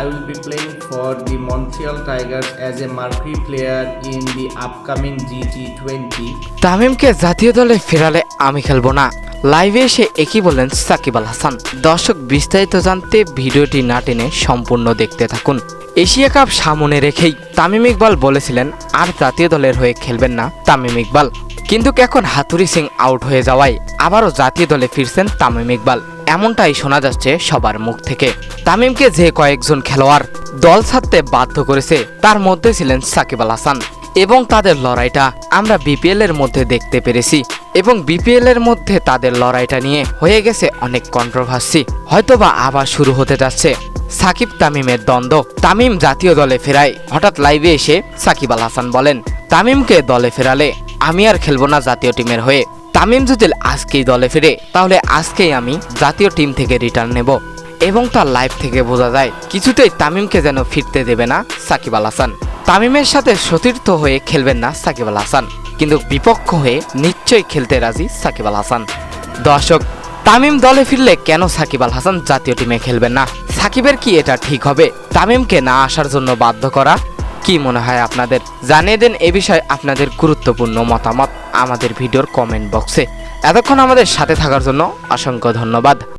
I will be playing for the Montreal Tigers as a marquee player in the upcoming GT20. তামিমকে জাতীয় দলে ফেরালে আমি খেলব না। লাইভে এসে একই বললেন সাকিব আল হাসান। দর্শক বিস্তারিত জানতে ভিডিওটি না টেনে সম্পূর্ণ দেখতে থাকুন। এশিয়া কাপ সামনে রেখেই তামিম ইকবাল বলেছিলেন, আর জাতীয় দলের হয়ে খেলবেন না তামিম ইকবাল। কিন্তু এখন হাতুরি সিং আউট হয়ে যাওয়ায় আবারও জাতীয় দলে ফিরছেন তামিম ইকবাল। এমনটাই শোনা যাচ্ছে সবার মুখ থেকে। তামিমকে যে কয়েকজন খেলোয়াড় দল ছাড়তে বাধ্য করেছে, তার মধ্যে ছিলেন সাকিব আল হাসান। এবং তাদের লড়াইটা আমরা বিপিএল এর মধ্যে দেখতে পেরেছি। এবং বিপিএল এর মধ্যে তাদের লড়াইটা নিয়ে হয়ে গেছে অনেক কন্ট্রোভার্সি হয়তোবা আবার শুরু হতে যাচ্ছে সাকিব তামিমের দ্বন্দ্ব। তামিম জাতীয় দলে ফেরায়, হঠাৎ লাইভে এসে সাকিব আল হাসান বলেন, তামিমকে দলে ফেরালে আমি আর খেলব না জাতীয় টিমের হয়ে। তামিম যদি আজকেই দলে ফিরে। তাহলে আজকেই আমি জাতীয় টিম থেকে রিটার্ন নেব এবং তার লাইফ থেকে বোঝা যায়, কিছুতেই তামিমকে যেন ফিরতে দেবে না সাকিব আল হাসান। তামিমের সাথে সতীর্থ হয়ে খেলবেন না সাকিব আল হাসান, কিন্তু বিপক্ষ হয়ে নিশ্চয়ই খেলতে রাজি সাকিব আল হাসান। দর্শক, তামিম দলে ফিরলে কেন সাকিব আল হাসান জাতীয় টিমে খেলবেন না? সাকিবের কি এটা ঠিক হবে? তামিমকে না আসার জন্য বাধ্য করা কি মনে হয় আপনাদের? জানিয়ে দেন এ বিষয়ে আপনাদের গুরুত্বপূর্ণ মতামত আমাদের ভিডিওর কমেন্ট বক্সে এতক্ষণ আমাদের সাথে থাকার জন্য অসংখ্য ধন্যবাদ।